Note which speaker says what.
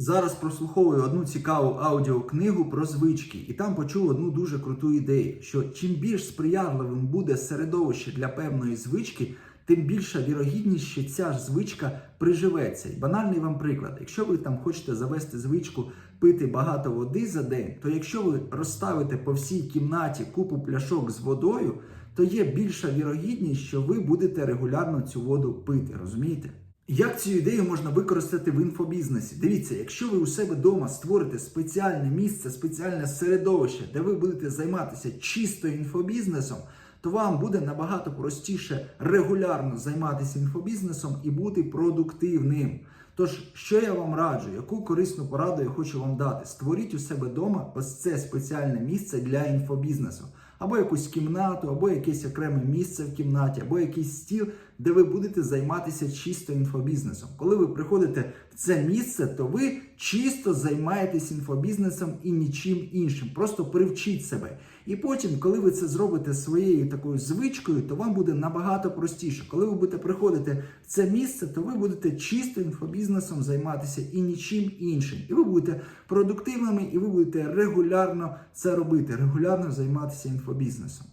Speaker 1: Зараз прослуховую одну цікаву аудіокнигу про звички, і там почув одну дуже круту ідею: що чим більш сприятливим буде середовище для певної звички, тим більша вірогідність, що ця ж звичка приживеться. І банальний вам приклад: якщо ви там хочете завести звичку пити багато води за день, то якщо ви розставите по всій кімнаті купу пляшок з водою, то є більша вірогідність, що ви будете регулярно цю воду пити. Розумієте? Як цю ідею можна використати в інфобізнесі? Дивіться, якщо ви у себе вдома створите спеціальне місце, спеціальне середовище, де ви будете займатися чисто інфобізнесом, то вам буде набагато простіше регулярно займатися інфобізнесом і бути продуктивним. Тож, що я вам раджу, яку корисну пораду я хочу вам дати? Створіть у себе вдома ось це спеціальне місце для інфобізнесу. Або якусь кімнату, або якесь окреме місце в кімнаті, або якийсь стіл, де ви будете займатися чисто інфобізнесом. Коли ви приходите в це місце, то ви чисто займаєтесь інфобізнесом і нічим іншим. Просто привчіть себе. І потім, коли ви це зробите своєю такою звичкою, то вам буде набагато простіше. Коли ви будете приходити в це місце, то ви будете чисто інфобізнесом займатися і нічим іншим. І ви будете продуктивними, і ви будете регулярно це робити, регулярно займатися інфобізнесом.